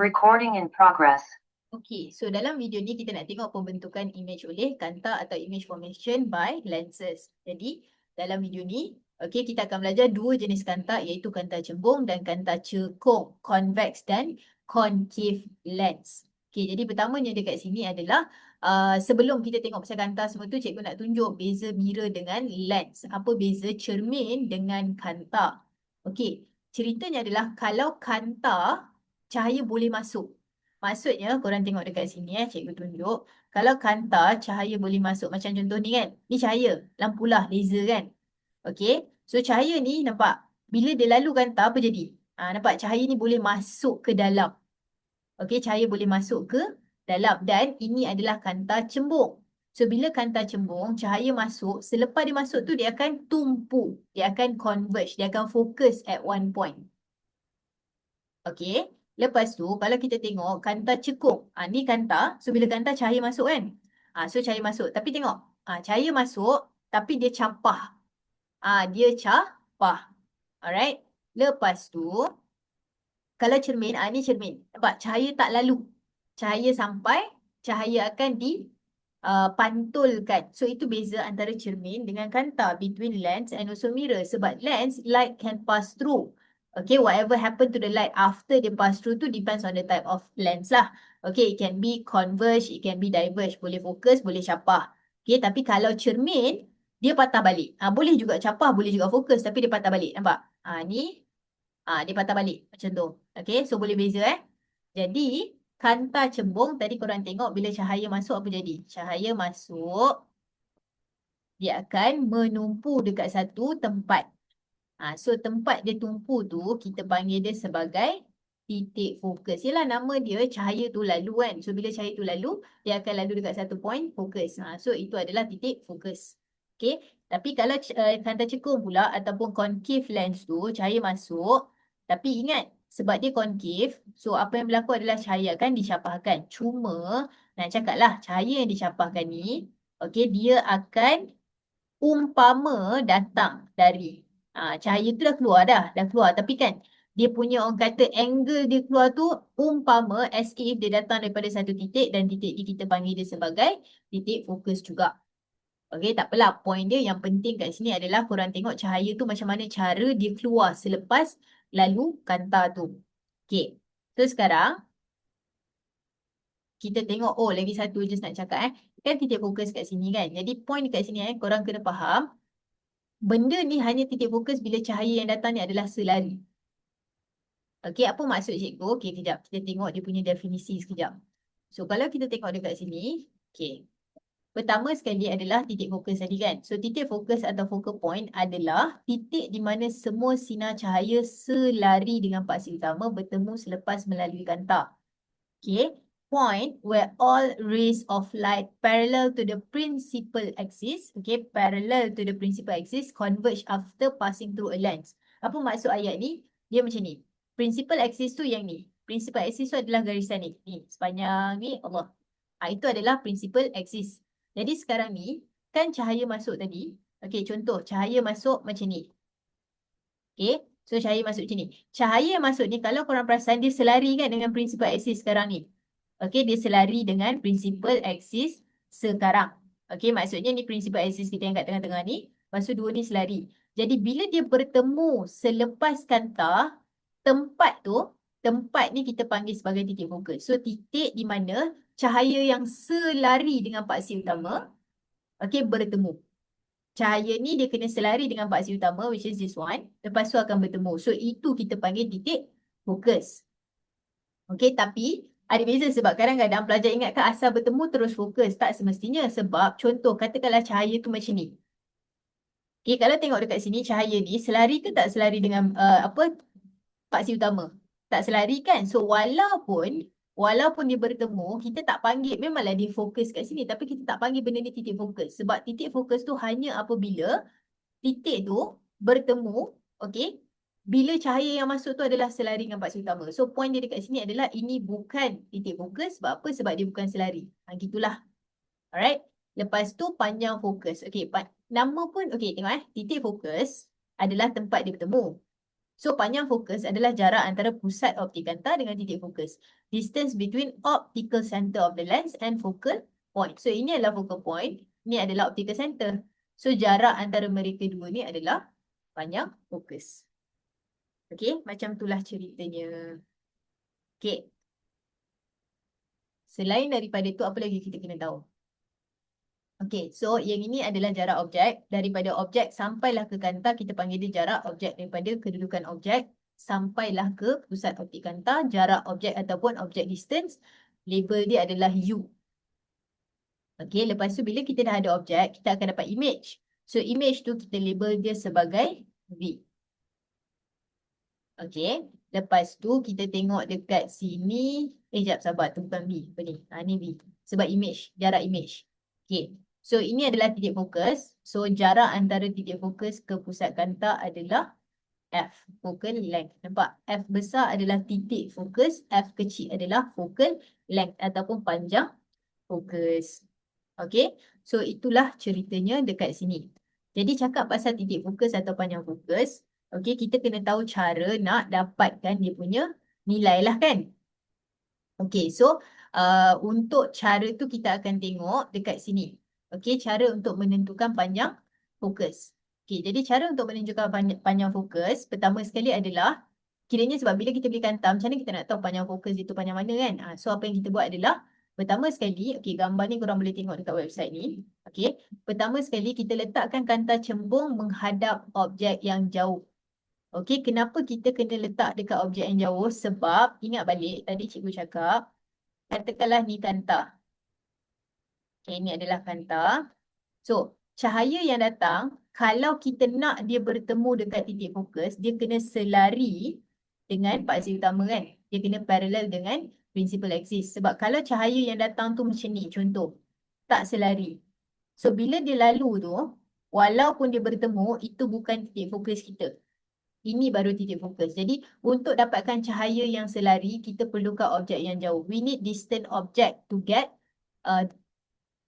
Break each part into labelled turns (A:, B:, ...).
A: Recording in progress.
B: Okay, so dalam video ni kita nak tengok pembentukan image oleh kanta atau image formation by lenses. Jadi, dalam video ni, okay, kita akan belajar dua jenis kanta iaitu kanta cembung dan kanta cekung, convex dan concave lens. Okay, jadi pertamanya dekat sini adalah uh, sebelum kita tengok pasal kanta semua tu, cikgu nak tunjuk beza mirror dengan lens. Apa beza cermin dengan kanta. Okay, ceritanya adalah kalau kanta, cahaya boleh masuk. Maksudnya korang tengok dekat sini eh, cikgu tunjuk. Kalau kanta cahaya boleh masuk macam contoh ni kan. Ni cahaya, lampu lah, laser kan. Okay, so cahaya ni nampak bila dia lalu kanta apa jadi? Ha, nampak cahaya ni boleh masuk ke dalam. Okay, cahaya boleh masuk ke dalam dan ini adalah kanta cembung. So bila kanta cembung, cahaya masuk, selepas dia masuk tu dia akan tumpu. Dia akan converge, dia akan fokus at one point. Okay. Lepas tu, kalau kita tengok kanta cekung. Ha, ni kanta. So, bila kanta cahaya masuk kan? Ha, so, cahaya masuk. Tapi tengok. Ha, cahaya masuk, tapi dia capah. Ha, dia capah. Alright. Lepas tu, kalau cermin, ha, ni cermin. Nampak? Cahaya tak lalu. Cahaya sampai, cahaya akan dipantulkan. Uh, so, itu beza antara cermin dengan kanta between lens and also mirror. Sebab lens, light can pass through. Okay, whatever happen to the light after they pass through tu depends on the type of lens lah. Okay, it can be converge, it can be diverge. Boleh fokus, boleh capah. Okay, tapi kalau cermin, dia patah balik. Ha, boleh juga capah, boleh juga fokus tapi dia patah balik. Nampak? Ha, ni, ha, dia patah balik macam tu. Okay, so boleh beza eh. Jadi, kanta cembung tadi korang tengok bila cahaya masuk apa jadi? Cahaya masuk, dia akan menumpu dekat satu tempat. Ha, so tempat dia tumpu tu kita panggil dia sebagai titik fokus. Yalah nama dia cahaya tu lalu kan. So bila cahaya tu lalu dia akan lalu dekat satu point fokus. Ha, so itu adalah titik fokus. Okay. Tapi kalau uh, kanta cekung pula ataupun concave lens tu cahaya masuk. Tapi ingat sebab dia concave. So apa yang berlaku adalah cahaya akan dicapahkan. Cuma nak cakap lah cahaya yang dicapahkan ni. Okay dia akan umpama datang dari Ha, cahaya tu dah keluar dah, dah keluar. Tapi kan dia punya orang kata angle dia keluar tu umpama as if dia datang daripada satu titik dan titik ni kita panggil dia sebagai titik fokus juga. Okay, tak apalah. Point dia yang penting kat sini adalah korang tengok cahaya tu macam mana cara dia keluar selepas lalu kanta tu. Okay, so sekarang kita tengok, oh lagi satu je nak cakap eh. Kan titik fokus kat sini kan. Jadi point dekat sini eh, korang kena faham benda ni hanya titik fokus bila cahaya yang datang ni adalah selari. Okey, apa maksud cikgu? Okey, kejap. Kita tengok dia punya definisi sekejap. So, kalau kita tengok dekat sini, okey. Pertama sekali adalah titik fokus tadi kan. So, titik fokus atau focal point adalah titik di mana semua sinar cahaya selari dengan paksi utama bertemu selepas melalui kanta. Okey, point where all rays of light parallel to the principal axis, okay, parallel to the principal axis converge after passing through a lens. Apa maksud ayat ni? Dia macam ni. Principal axis tu yang ni. Principal axis tu adalah garisan ni. Ni, sepanjang ni, Allah. Ha, itu adalah principal axis. Jadi sekarang ni, kan cahaya masuk tadi. Okay, contoh, cahaya masuk macam ni. Okay, so cahaya masuk macam ni. Cahaya masuk ni, kalau korang perasan, dia selari kan dengan principal axis sekarang ni. Okey, dia selari dengan principal axis sekarang. Okey, maksudnya ni principal axis kita yang kat tengah-tengah ni. Lepas tu dua ni selari. Jadi bila dia bertemu selepas kanta, tempat tu, tempat ni kita panggil sebagai titik fokus. So titik di mana cahaya yang selari dengan paksi utama, okey, bertemu. Cahaya ni dia kena selari dengan paksi utama which is this one. Lepas tu akan bertemu. So itu kita panggil titik fokus. Okey, tapi ada beza sebab kadang-kadang pelajar ingat kan asal bertemu terus fokus. Tak semestinya sebab contoh katakanlah cahaya tu macam ni. Okay, kalau tengok dekat sini cahaya ni selari ke tak selari dengan uh, apa paksi utama? Tak selari kan? So walaupun walaupun dia bertemu, kita tak panggil memanglah dia fokus kat sini tapi kita tak panggil benda ni titik fokus. Sebab titik fokus tu hanya apabila titik tu bertemu, okay, bila cahaya yang masuk tu adalah selari dengan paksi utama. So point dia dekat sini adalah ini bukan titik fokus. Sebab apa? Sebab dia bukan selari. Ha, gitulah. Alright. Lepas tu panjang fokus. Okay. Nama pun, okay tengok eh. Titik fokus adalah tempat dia bertemu. So panjang fokus adalah jarak antara pusat optik kanta dengan titik fokus. Distance between optical center of the lens and focal point. So ini adalah focal point, ini adalah optical center. So jarak antara mereka dua ni adalah panjang fokus. Okay, macam itulah ceritanya. Okay. Selain daripada itu, apa lagi kita kena tahu? Okay, so yang ini adalah jarak objek. Daripada objek sampailah ke kanta, kita panggil dia jarak objek. Daripada kedudukan objek sampailah ke pusat optik kanta, jarak objek ataupun objek distance, label dia adalah U. Okay, lepas tu bila kita dah ada objek, kita akan dapat image. So image tu kita label dia sebagai V. Okay, lepas tu kita tengok dekat sini. Eh, jap sabar, tu bukan V. Apa ni? Ha, ni V. Sebab image, jarak image. Okay, So ini adalah titik fokus. So jarak antara titik fokus ke pusat kanta adalah F, focal length. Nampak? F besar adalah titik fokus, F kecil adalah focal length ataupun panjang fokus. Okay, so itulah ceritanya dekat sini. Jadi cakap pasal titik fokus atau panjang fokus, okay, kita kena tahu cara nak dapatkan dia punya nilai lah kan? Okay, so uh, untuk cara tu kita akan tengok dekat sini. Okey, cara untuk menentukan panjang fokus. Okey, jadi cara untuk menentukan panjang fokus, pertama sekali adalah kiranya sebab bila kita beli kanta, macam mana kita nak tahu panjang fokus itu panjang mana kan? Ha, so apa yang kita buat adalah pertama sekali, okey gambar ni korang boleh tengok dekat website ni. Okey, pertama sekali kita letakkan kanta cembung menghadap objek yang jauh. Okey, kenapa kita kena letak dekat objek yang jauh? Sebab ingat balik tadi cikgu cakap, katakanlah ni kanta. Okay, ini adalah kanta. So, cahaya yang datang, kalau kita nak dia bertemu dekat titik fokus, dia kena selari dengan paksi utama kan. Dia kena parallel dengan principal axis. Sebab kalau cahaya yang datang tu macam ni, contoh, tak selari. So, bila dia lalu tu, walaupun dia bertemu, itu bukan titik fokus kita. Ini baru titik fokus. Jadi, untuk dapatkan cahaya yang selari, kita perlukan objek yang jauh. We need distant object to get uh,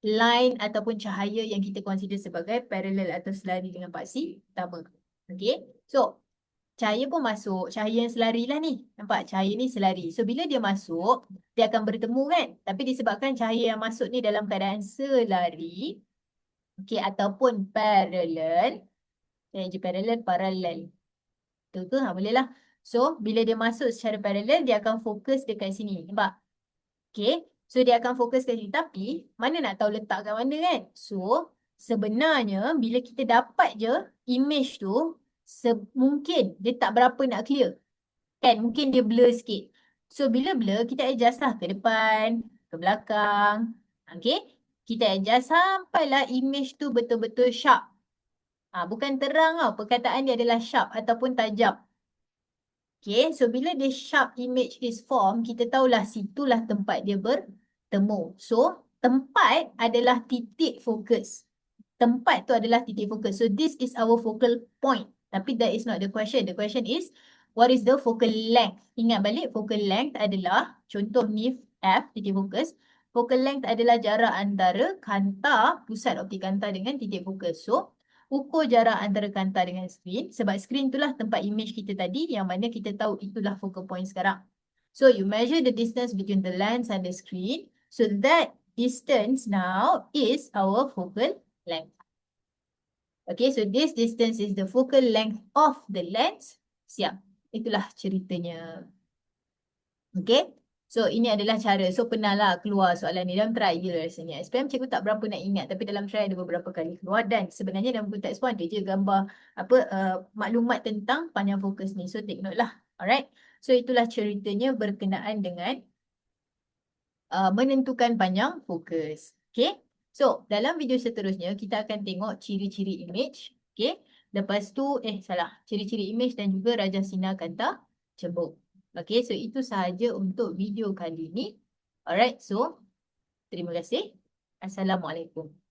B: line ataupun cahaya yang kita consider sebagai parallel atau selari dengan paksi utama. Okay. So, cahaya pun masuk. Cahaya yang selari lah ni. Nampak? Cahaya ni selari. So, bila dia masuk, dia akan bertemu kan? Tapi disebabkan cahaya yang masuk ni dalam keadaan selari. Okay. Ataupun parallel. Saya je parallel, parallel. Betul ke? Ha, boleh lah. So, bila dia masuk secara parallel, dia akan fokus dekat sini. Nampak? Okay. So dia akan fokus ke sini. Tapi mana nak tahu letak kat mana kan? So sebenarnya bila kita dapat je image tu mungkin dia tak berapa nak clear. Kan? Mungkin dia blur sikit. So bila blur kita adjust lah ke depan, ke belakang. Okay? Kita adjust sampailah image tu betul-betul sharp. Ha, bukan terang tau. Perkataan dia adalah sharp ataupun tajam. Okay, so bila dia sharp image is form, kita tahulah situlah tempat dia ber, temu. So, tempat adalah titik fokus. Tempat tu adalah titik fokus. So, this is our focal point. Tapi that is not the question. The question is, what is the focal length? Ingat balik, focal length adalah, contoh ni F, titik fokus. Focal length adalah jarak antara kanta, pusat optik kanta dengan titik fokus. So, ukur jarak antara kanta dengan screen. Sebab screen itulah tempat image kita tadi yang mana kita tahu itulah focal point sekarang. So, you measure the distance between the lens and the screen. So that distance now is our focal length. Okay, so this distance is the focal length of the lens. Siap. Itulah ceritanya. Okay. So ini adalah cara. So pernah lah keluar soalan ni dalam trial rasanya. SPM cikgu tak berapa nak ingat. Tapi dalam trial ada beberapa kali keluar. Dan sebenarnya dalam buku teks pun ada je gambar apa uh, maklumat tentang panjang fokus ni. So take note lah. Alright. So itulah ceritanya berkenaan dengan uh, menentukan panjang fokus. Okay. So, dalam video seterusnya, kita akan tengok ciri-ciri image. Okay. Lepas tu, eh salah. Ciri-ciri image dan juga Raja Sinar Kanta Cebuk. Okay. So, itu sahaja untuk video kali ini. Alright. So, terima kasih. Assalamualaikum.